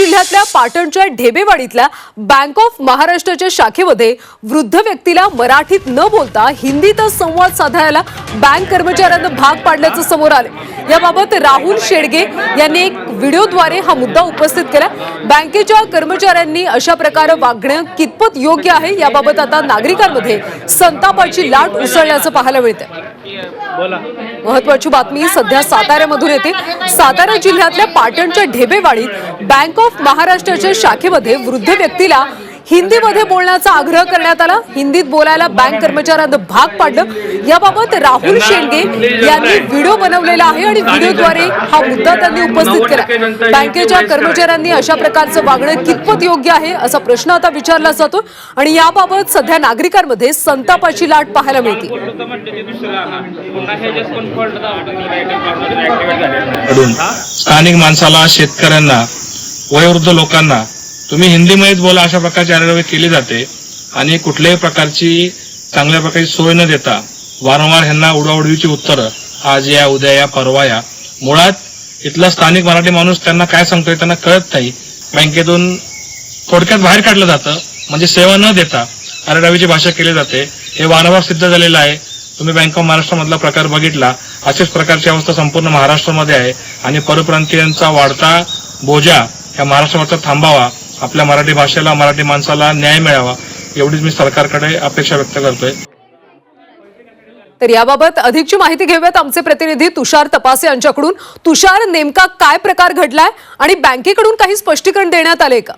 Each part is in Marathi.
जिल्ह्यातल्या पाटणच्या ढेबेवाडीतल्या बँक ऑफ महाराष्ट्राच्या शाखेमध्ये वृद्ध व्यक्तीला मराठीत न बोलता हिंदीतच संवाद साधायला बँक कर्मचाऱ्यांना भाग पाडल्याचं समोर आले. याबाबत राहुल शेडगे यांनी एक व्हिडिओद्वारे हा मुद्दा उपस्थित केला. बँकेच्या कर्मचाऱ्यांनी अशा प्रकारे वागणं कितपत योग्य आहे याबाबत आता नागरिकांमध्ये संतापाची लाट उसळल्याचं पाहायला मिळतंय. महत्वाची बातमी सध्या साताऱ्यामधून येते. सातारा जिल्ह्यातल्या पाटणच्या ढेबेवाडीत बँक ऑफ महाराष्ट्राच्या शाखेमध्ये वृद्ध व्यक्तीला हिंदीमध्ये बोलण्याचा आग्रह करण्यात आला. हिंदीत बोलायला बँक कर्मचाऱ्यांना भाग पाडलं. याबाबत राहुल शेंडगे यांनी व्हिडिओ बनवलेला आहे आणि व्हिडिओद्वारे हा मुद्दा त्यांनी उपस्थित केला. बँकेच्या कर्मचाऱ्यांनी अशा प्रकारचं वागणं कितपत योग्य आहे असा प्रश्न आता विचारला जातो. आणि याबाबत सध्या नागरिकांमध्ये संतापाची लाट पाहायला मिळते. स्थानिक माणसाला शेतकऱ्यांना वयोवृद्ध लोकांना तुम्ही हिंदीमध्येच बोला अशा प्रकारची आरोग्य केली जाते. आणि कुठल्याही प्रकारची चांगल्या प्रकारची सोय न देता वारंवार ह्यांना उडाउडवीची उत्तरं आज या उद्या या परवा या. मुळात इथला स्थानिक मराठी माणूस त्यांना काय सांगतोय त्यांना कळत नाही. बँकेतून थोडक्यात बाहेर काढलं जातं म्हणजे सेवा न देता आरडावीची भाषा केली जाते. हे वारंवार सिद्ध झालेलं आहे. तुम्ही बँक ऑफ महाराष्ट्रामधला प्रकार बघितला अशाच प्रकारची अवस्था संपूर्ण महाराष्ट्रामध्ये आहे. आणि परप्रांतीयांचा वाढता बोजा या महाराष्ट्रावरचा थांबावा आपल्या मराठी भाषेला मराठी माणसाला न्याय मिळावा एवढीच मी सरकारकडे अपेक्षा व्यक्त करतोय. तर याबाबत अधिकची माहिती घेऊयात आमचे प्रतिनिधी तुषार तपासे यांच्याकडून. तुषार नेमका काय प्रकार घडलाय आणि बँकेकडून काही स्पष्टीकरण देण्यात आले का?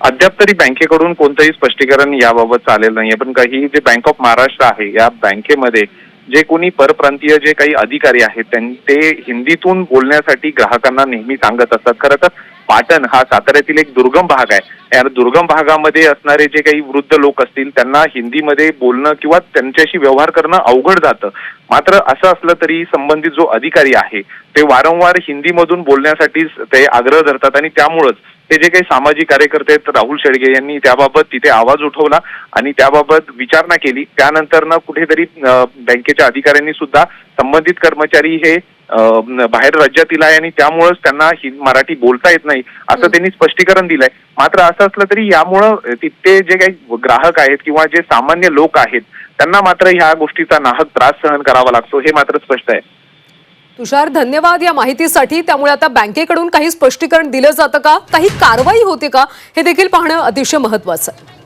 अद्याप तरी बँकेकडून कोणतंही स्पष्टीकरण याबाबत आलेलं नाहीये पण काही जे बँक ऑफ महाराष्ट्र आहे या बँकेमध्ये जे कोणी परप्रांतीय जे काही अधिकारी आहेत त्यां- ते हिंदीतून बोलण्यासाठी ग्राहकांना नेहमी सांगत असतात. खरं तर पाटण हा साताऱ्यातील एक दुर्गम भाग आहे. या दुर्गम भागामध्ये असणारे जे काही वृद्ध लोक असतील त्यांना हिंदीमध्ये बोलणं किंवा त्यांच्याशी व्यवहार करणं अवघड जातं. मात्र असं असलं तरी संबंधित जो अधिकारी आहे ते वारंवार हिंदीमधून बोलण्यासाठीच ते आग्रह धरतात आणि त्यामुळंच ते जे काही सामाजिक कार्यकर्ते आहेत राहुल शेडगे यांनी त्याबाबत तिथे आवाज उठवला आणि त्याबाबत विचारणा केली. त्यानंतर ना कुठेतरी बँकेच्या अधिकाऱ्यांनी सुद्धा संबंधित कर्मचारी हे बाहेर राज्यातील आहे आणि त्यामुळेच त्यांना हि मराठी बोलता येत नाही असं त्यांनी स्पष्टीकरण दिलंय. मात्र असं असलं तरी यामुळं तिथे जे काही ग्राहक आहेत किंवा जे सामान्य लोक आहेत त्यांना मात्र ह्या गोष्टीचा नाहक त्रास सहन करावा लागतो हे मात्र स्पष्ट आहे. तुषार धन्यवाद या माहितीसाठी. त्यामुळे आता बँकेकडून काही स्पष्टीकरण दिलं जातं का? काही कारवाई होते का? हे देखील पाहणं अतिशय महत्वाचं आहे.